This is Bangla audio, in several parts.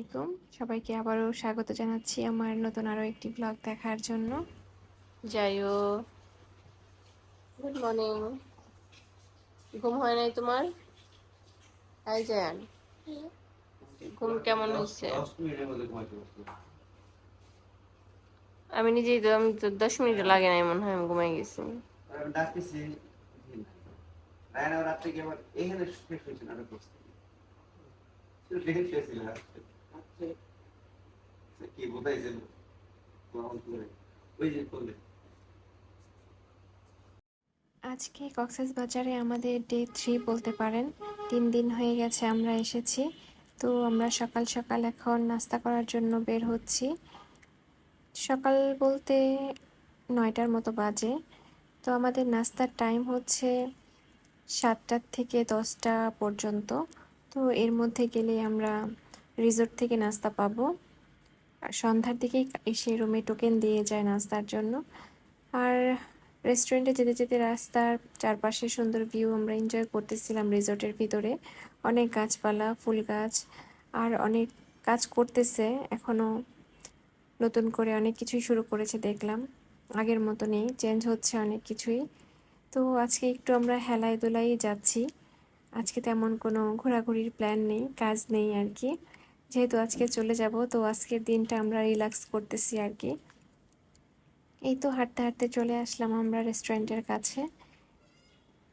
আলাইকুম। সবাইকে আবারও স্বাগত জানাচ্ছি আমার নতুন আরও একটি ব্লগ দেখার জন্য। যাইও। গুড মর্নিং ঘুম হয় নাই তোমার? তাই যান ঘুম কেমন হয়েছে? আমি নিজেই তো আমি তো দশ মিনিট লাগে নাই মনে হয় আমি ঘুমাই গেছি। ডাকতেছি রাত্রে এখানে শেষ হয়েছে না। করছে কি ওই যে করলে। আজকে কক্সেস বাজারে আমাদের ডে থ্রি বলতে পারেন। তিন দিন হয়ে গেছে আমরা এসেছি। তো আমরা সকাল সকাল এখন নাস্তা করার জন্য বের হচ্ছি। সকাল বলতে নয়টার মতো বাজে। তো আমাদের নাস্তার টাইম হচ্ছে সাতটার থেকে দশটা পর্যন্ত। তো এর মধ্যে গেলে আমরা রিসোর্ট থেকে নাস্তা পাবো। আর সন্ধ্যার দিকেই এসে রুমে টোকেন দিয়ে যায় নাস্তার জন্য। আর রেস্টুরেন্টে যেতে যেতে রাস্তার চারপাশে সুন্দর ভিউ আমরা এনজয় করতেছিলাম রিসোর্টের ভিতরে। অনেক গাছপালা, ফুল গাছ, আর অনেক কাজ করতেছে। এখনও নতুন করে অনেক কিছুই শুরু করেছে দেখলাম। আগের মতো নেই চেঞ্জ হচ্ছে অনেক কিছুই। তো আজকে একটু আমরা হেলায় দোলাই যাচ্ছি। আজকে তেমন কোনো ঘোরাঘুরির প্ল্যান নেই, কাজ নেই আর কি। যেহেতু আজকে চলে যাব, তো আজকের দিনটা আমরা রিল্যাক্স করতেছি আর কি। এই তো হাঁটতে হাঁটতে চলে আসলাম আমরা রেস্টুরেন্টের কাছে।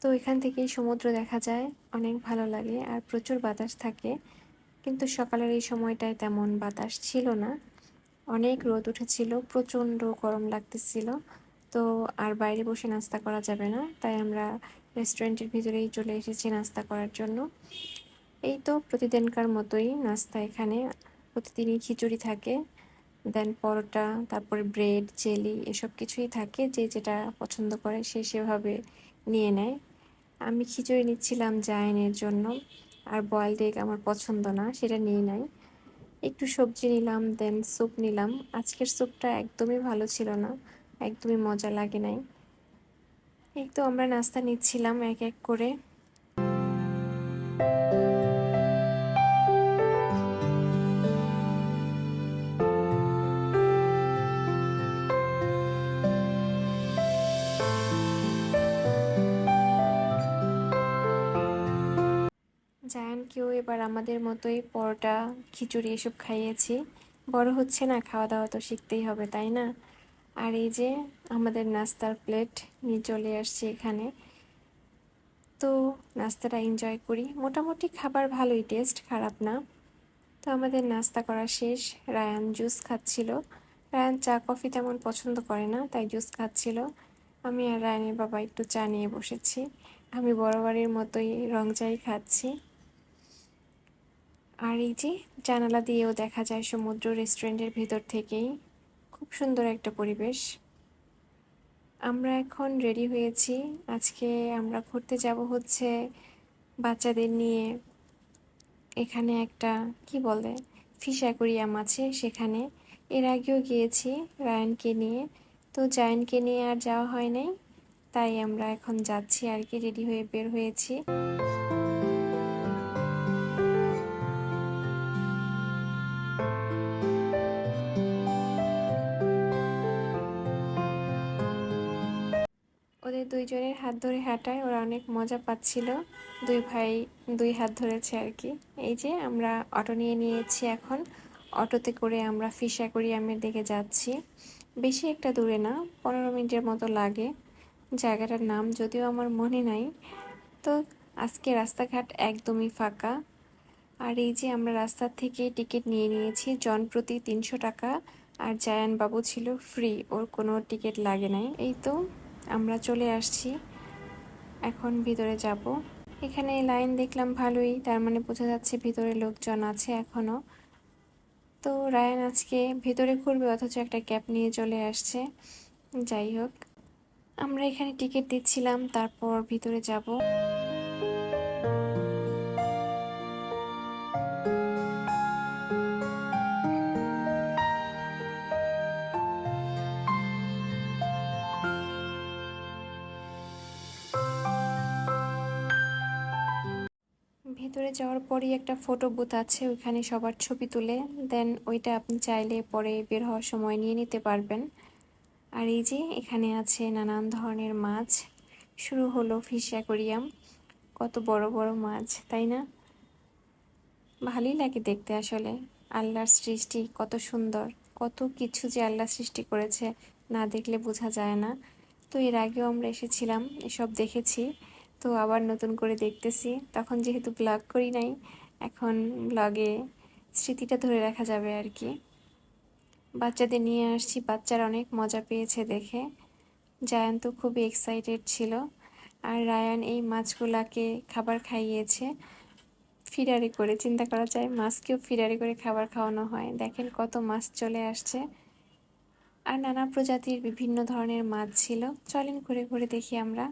তো এখান থেকেই সমুদ্র দেখা যায়, অনেক ভালো লাগে আর প্রচুর বাতাস থাকে। কিন্তু সকালের এই সময়টায় তেমন বাতাস ছিল না। অনেক রোদ উঠেছিল, প্রচণ্ড গরম লাগতেছিল। তো আর বাইরে বসে নাস্তা করা যাবে না, তাই আমরা রেস্টুরেন্টের ভিতরেই চলে এসেছি নাস্তা করার জন্য। এই তো প্রতিদিনকার মতোই নাস্তা এখানে। প্রতিদিনই খিচুড়ি থাকে দেন পরোটা, তারপরে ব্রেড জেলি এসব কিছুই থাকে, যে যেটা পছন্দ করে সে সেভাবে নিয়ে নেয়। আমি খিচুড়ি নিচ্ছিলাম জায়নের জন্য, আর বয়েলড এগ আমার পছন্দ না, সেটা নিয়ে নাই একটু সবজি নিলাম দেন স্যুপ নিলাম। আজকের স্যুপটা একদমই ভালো ছিল না, একদমই মজা লাগে নাই। এই তো আমরা নাস্তা নিচ্ছিলাম এক এক করে। এবার আমাদের মতোই পরোটা, খিচুড়ি এসব খাইয়েছি। বড় হচ্ছে না খাওয়া দাওয়া তো শিখতেই হবে, তাই না? আর এই যে আমাদের নাস্তার প্লেট নিয়ে চলে আসছি এখানে। তো নাস্তাটা এনজয় করি। মোটামুটি খাবার ভালোই টেস্ট খারাপ না। তো আমাদের নাস্তা করা শেষ। রায়ান জুস খাচ্ছিল। রায়ান চা কফি তেমন পছন্দ করে না, তাই জুস খাচ্ছিল। আমি আর রায়ানের বাবা একটু চা নিয়ে বসেছি। আমি বরাবরের মতোই রং চাই খাচ্ছি। আর এই যে জানালা দিয়েও দেখা যায় সমুদ্র রেস্টুরেন্টের ভেতর থেকেই। খুব সুন্দর একটা পরিবেশ। আমরা এখন রেডি হয়েছি। আজকে আমরা ঘুরতে যাব হচ্ছে বাচ্চাদের নিয়ে। এখানে একটা, কি বলে ফিশ অ্যাকোরিয়াম আছে সেখানে। এর আগেও গিয়েছি রায়ানকে নিয়ে। তো জায়ানকে নিয়ে আর যাওয়া হয় নাই। তাই আমরা এখন যাচ্ছি আর কি রেডি হয়ে বের হয়েছি। দুইজনের হাত ধরে হাঁটায়, ওরা অনেক মজা পাচ্ছিল। দুই ভাই দুই হাত ধরেছে আর কি। এই যে আমরা অটো নিয়ে নিয়েছি এখন। অটোতে করে আমরা ফিশ অ্যাকোরিয়ামের দিকে যাচ্ছি। বেশি একটা দূরে না, পনেরো মিনিটের মতো লাগে। জায়গাটার নাম যদিও আমার মনে নাই। তো আজকে রাস্তাঘাট একদমই ফাঁকা। আর এই যে আমরা রাস্তার থেকে টিকিট নিয়ে নিয়েছি, জন প্রতি তিনশো টাকা। আর জায়ান বাবু ছিল ফ্রি, ওর কোনো টিকিট লাগে নাই। এই তো। আমরা চলে আসছি। এখন ভিতরে যাব। এখানে লাইন দেখলাম ভালোই, তার মানে বোঝা যাচ্ছে ভিতরে লোকজন আছে এখনও তো রায়ন আজকে ভিতরে ঘুরবে, অথচ একটা ক্যাব নিয়ে চলে আসছে। যাই হোক, আমরা এখানে টিকিট দিচ্ছিলাম, তারপর ভিতরে যাব। যাওয়ার পরই একটা ফটো বুথ আছে, ওইখানে সবার ছবি তুলে দেন ওইটা আপনি চাইলে পরে বের হওয়ার সময় নিয়ে নিতে পারবেন। আর এই যে এখানে আছে নানান ধরনের মাছ, শুরু হলো ফিশ অ্যাকোরিয়াম কত বড় বড় মাছ, তাই না? ভালোই লাগে দেখতে আসলে, আল্লাহর সৃষ্টি কত সুন্দর, কত কিছু যে আল্লাহ সৃষ্টি করেছে না দেখলে বোঝা যায় না। তো এর আগেও আমরা এসেছিলাম, এসব দেখেছি। তো আবার নতুন করে দেখতেছি। তখন যেহেতু ব্লগ করি নাই, এখন ব্লগে স্মৃতিটা ধরে রাখা যাবে আর কি। বাচ্চাদের নিয়ে আসছি, বাচ্চারা অনেক মজা পেয়েছে দেখে। জায়ান তো খুবই এক্সাইটেড ছিল। আর রায়ান এই মাছগুলাকে খাবার খাইয়েছে। ফিডারে করে, চিন্তা করা যায়, মাছকেও ফিডারে করে খাবার খাওয়ানো হয়। দেখেন কত মাছ চলে আসছে। আর নানা প্রজাতির বিভিন্ন ধরনের মাছ ছিল। চলেন ঘুরে ঘুরে দেখি আমরা।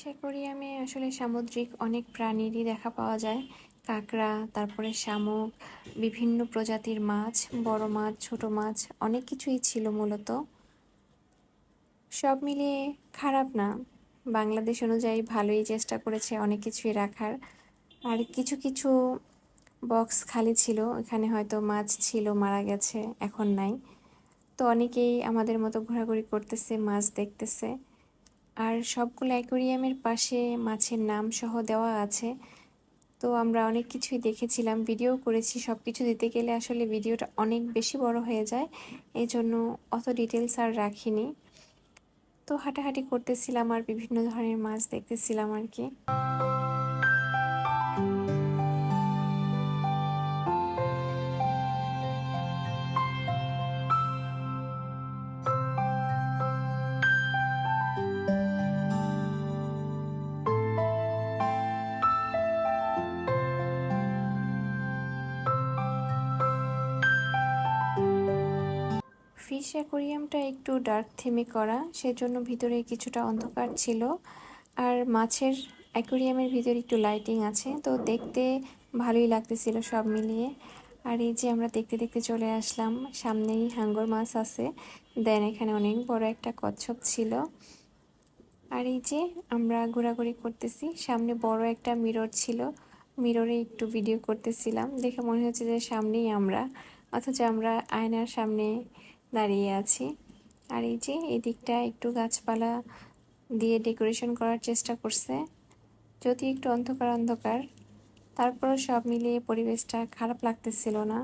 ফিশ অ্যাকোরিয়ামে আসলে সামুদ্রিক অনেক প্রাণীরই দেখা পাওয়া যায়। কাঁকড়া, তারপরে শামুক, বিভিন্ন প্রজাতির মাছ, বড় মাছ, ছোট মাছ, অনেক কিছুই ছিল মূলত। সব মিলিয়ে খারাপ না। বাংলাদেশ অনুযায়ী ভালোই চেষ্টা করেছে অনেক কিছুই রাখার। আর কিছু কিছু বক্স খালি ছিল, এখানে হয়তো মাছ ছিল, মারা গেছে, এখন নাই। তো অনেকেই আমাদের মতো ঘোরাঘুরি করতেছে, মাছ দেখতেছে। আর সবগুলো অ্যাকোরিয়ামের পাশে মাছের নাম সহ দেওয়া আছে। তো আমরা অনেক কিছুই দেখেছিলাম, ভিডিও করেছি। সব কিছু দিতে গেলে আসলে ভিডিওটা অনেক বেশি বড় হয়ে যায়। এই জন্য অত ডিটেলস আর রাখিনি। তো হাঁটাহাঁটি করতেছিলাম আর বিভিন্ন ধরনের মাছ দেখতেছিলাম আর কি। ফিশ অ্যাকোরিয়ামটা একটু ডার্ক থিমে করা, সেজন্য ভিতরে কিছুটা অন্ধকার ছিল। আর মাছের অ্যাকোরিয়ামের ভিতরে একটু লাইটিং আছে, তো দেখতে ভালোই লাগতেছিল সব মিলিয়ে। আর এই যে আমরা দেখতে দেখতে চলে আসলাম, সামনেই হাঙ্গর মাছ আছে। দেন এখানে অনেক বড় একটা কচ্ছপ ছিল। আর এই যে আমরা ঘোরাঘুরি করতেছি, সামনে বড় একটা মিরর ছিল। মিররে একটু ভিডিও করতেছিলাম, দেখে মনে হচ্ছে যে সামনেই আমরা, অথচ আমরা আয়নার সামনে দাঁড়িয়ে আছি। আর এই যে, এই দিকটা একটু গাছপালা দিয়ে ডেকোরেশন করার চেষ্টা করছে। যদি একটু অন্ধকার অন্ধকার, তারপরও সব মিলিয়ে পরিবেশটা খারাপ লাগতেছিল না।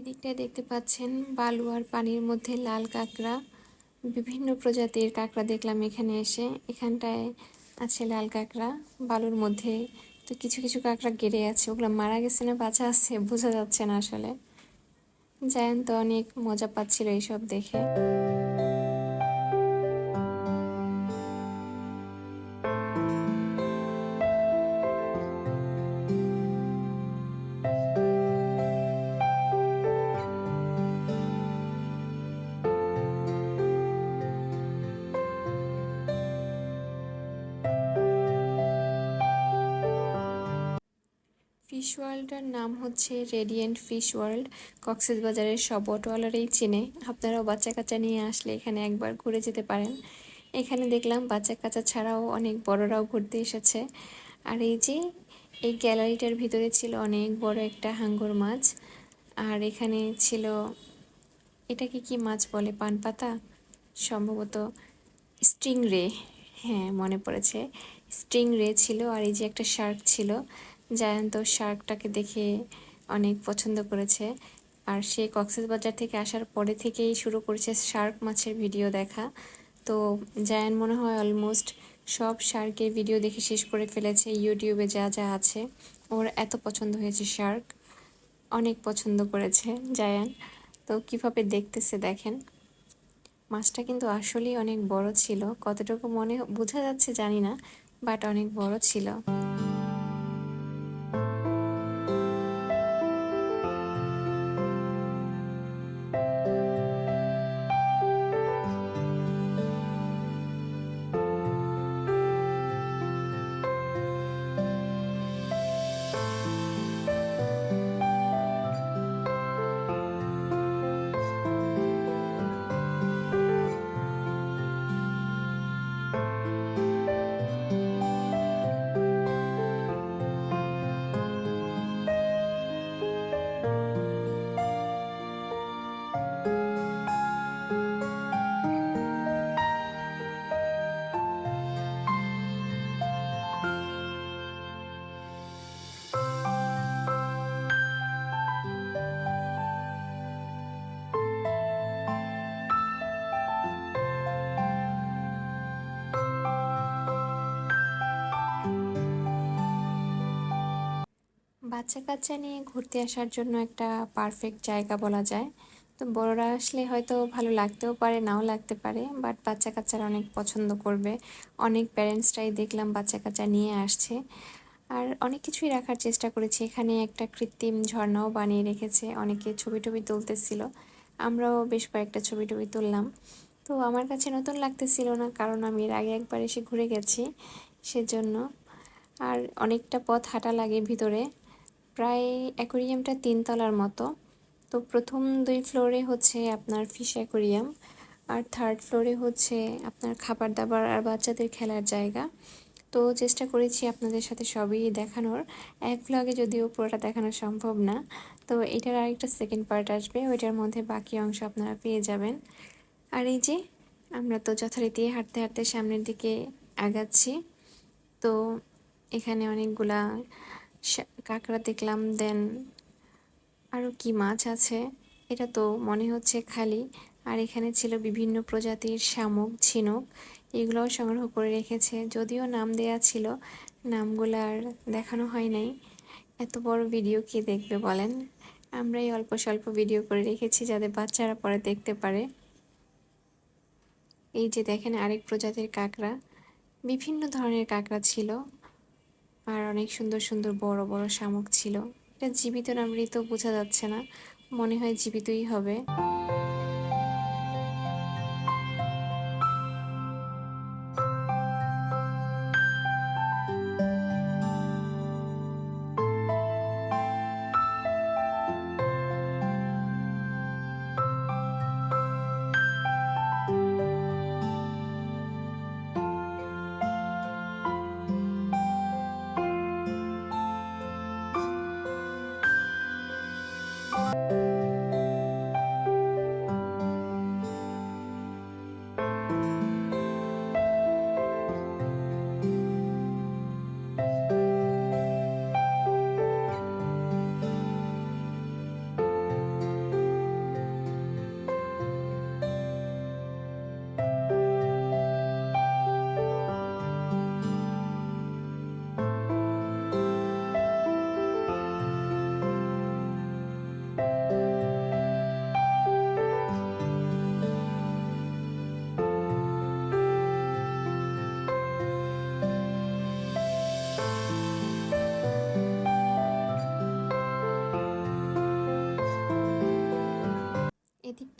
এই দিকটায় দেখতে পাচ্ছেন বালু আর পানির মধ্যে লাল কাঁকড়া। বিভিন্ন প্রজাতির কাঁকড়া দেখলাম এখানে এসে। এখানটায় আছে লাল কাঁকড়া, বালুর মধ্যে তো কিছু কিছু কাঁকড়া গেড়ে আছে। ওগুলো মারা গেছে না, বাঁচা আছে, বোঝা যাচ্ছে না আসলে। জায়ান তো অনেক মজা পাচ্ছিল এইসব দেখে। ফিশ ওয়ার্ল্ডটার নাম হচ্ছে রেডিয়েন্ট ফিশ ওয়ার্ল্ড কক্সেস বাজারের সব অটোওয়ালারাই চেনে। আপনারাও বাচ্চা কাচ্চা নিয়ে আসলে এখানে একবার ঘুরে যেতে পারেন। এখানে দেখলাম বাচ্চা কাচ্চা ছাড়াও অনেক বড়রাও ঘুরতে এসেছে। আর এই যে, এই গ্যালারিটার ভিতরে ছিল অনেক বড় একটা হাঙ্গর মাছ। আর এখানে ছিল, এটাকে কি মাছ বলে পান পাতা সম্ভবত স্ট্রিং রে হ্যাঁ মনে পড়েছে। স্ট্রিং রে ছিল আর এই যে একটা শার্ক ছিল। জায়ান্ত শার্কটাকে দেখে অনেক পছন্দ করেছে। আর সে কক্সেস বাজার থেকে আসার পরে থেকেই শুরু করেছে শার্ক মাছের ভিডিও দেখা। তো জায়ান মনে হয় অলমোস্ট সব শার্কের ভিডিও দেখে শেষ করে ফেলেছে। ইউটিউবে যা যা আছে, ওর এত পছন্দ হয়েছে শার্ক। অনেক পছন্দ করেছে জায়ান। তো কীভাবে দেখতেছে দেখেন। মাছটা কিন্তু আসলেই অনেক বড় ছিল। কতটুকু মনে বোঝা যাচ্ছে জানি না বাট অনেক বড় ছিল। Música বাচ্চা কাচ্চা নিয়ে ঘুরতে আসার জন্য একটা পারফেক্ট জায়গা বলা যায়। তো বড়রা আসলে হয়তো ভালো লাগতেও পারে, নাও লাগতে পারে বাট বাচ্চা কাচ্চারা অনেক পছন্দ করবে। অনেক প্যারেন্টসরাই দেখলাম বাচ্চা কাচ্চা নিয়ে আসছে। আর অনেক কিছুই রাখার চেষ্টা করেছি। এখানে একটা কৃত্রিম ঝর্ণাও বানিয়ে রেখেছে। অনেকে ছবি টবি তুলতেছিল। আমরাও বেশ কয়েকটা ছবি টবি তুললাম। তো আমার কাছে নতুন লাগতেছিল না, কারণ আমি এর আগে একবার এসে ঘুরে গেছি সেজন্য। আর অনেকটা পথ হাঁটা লাগে ভিতরে। প্রায় অ্যাকোরিয়ামটা তিনতলার মতো। তো প্রথম দুই ফ্লোরে হচ্ছে আপনার ফিশ অ্যাকোরিয়াম আর থার্ড ফ্লোরে হচ্ছে আপনার খাবার দাবার আর বাচ্চাদের খেলার জায়গা। তো চেষ্টা করেছি আপনাদের সাথে সবই দেখানোর। এক ভ্লগে যদিও পুরোটা দেখানো সম্ভব না, তো এটার আরেকটা সেকেন্ড পার্ট আসবে। ওইটার মধ্যে বাকি অংশ আপনারা পেয়ে যাবেন। আর এই যে, আমরা তো যথারীতি হাঁটতে হাঁটতে সামনের দিকে আগাচ্ছি। তো এখানে অনেকগুলা কাঁকড়া দেখলাম দেন আরও কি মাছ আছে? এটা তো মনে হচ্ছে খালি। আর এখানে ছিল বিভিন্ন প্রজাতির শামুক, ঝিনুক, এগুলোও সংগ্রহ করে রেখেছে। যদিও নাম দেয়া ছিল, নামগুলো আর দেখানো হয় নাই। এত বড় ভিডিও কে দেখবে বলেন? আমরাই অল্প স্বল্প ভিডিও করে রেখেছি যাতে বাচ্চারা পরে দেখতে পারে। এই যে দেখেন আরেক প্রজাতির কাঁকড়া। বিভিন্ন ধরনের কাঁকড়া ছিল। আর অনেক সুন্দর সুন্দর বড় বড় শামুক ছিল। এটা জীবিত না, মৃত বোঝা যাচ্ছে না। মনে হয় জীবিতই হবে।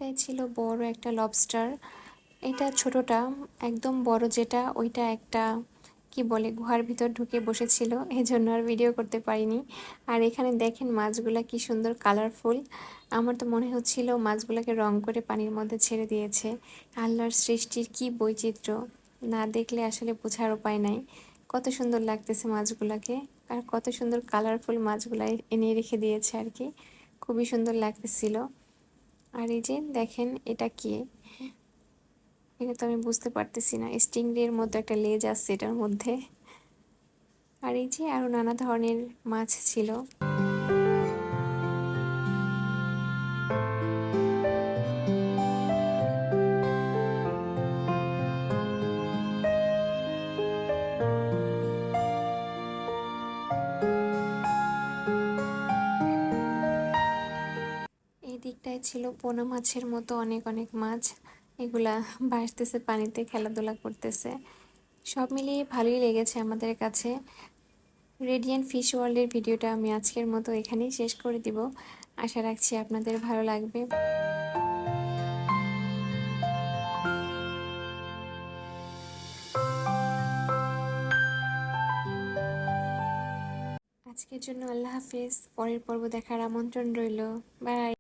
এদিকটায় ছিল বড় একটা লবস্টার এটা ছোটটা, একদম বড় যেটা, ওইটা একটা, কি বলে, গুহার ভিতর ঢুকে বসেছিল এই জন্য আর ভিডিও করতে পারিনি। আর এখানে দেখেন মাছগুলা কি সুন্দর কালারফুল আমার তো মনে হচ্ছিল মাছগুলোকে রং করে পানির মধ্যে ছেড়ে দিয়েছে। আল্লাহর সৃষ্টির কি বৈচিত্র্য, না দেখলে আসলে বোঝার উপায় নাই। কত সুন্দর লাগতেছে মাছগুলাকে, আর কত সুন্দর কালারফুল মাছগুলা এনে রেখে দিয়েছে আর কি। খুবই সুন্দর লাগতেছিল। আর এই যে দেখেন, এটা কি? এটা তো আমি বুঝতে পারতেছি না। স্টিংরের মতো একটা লেজ আছে এটার মধ্যে। আর এই যে আরও নানা ধরনের মাছ ছিল। দিকটায় ছিল পোনা মাছের মতো অনেক অনেক মাছ। এগুলা ভাসতেছে পানিতে খেলাধুলা করতেছে। সব মিলিয়ে ভালোই লেগেছে আমাদের কাছে। রেডিয়ান ফিশ ওয়ার্ল্ডের ভিডিওটা আমি আজকের মতো এখানেই শেষ করে দিব। আশা রাখছি আপনাদের ভালো লাগবে। আজকের জন্য আল্লাহ হাফিজ। পরের পর্ব দেখার আমন্ত্রণ রইল। বাই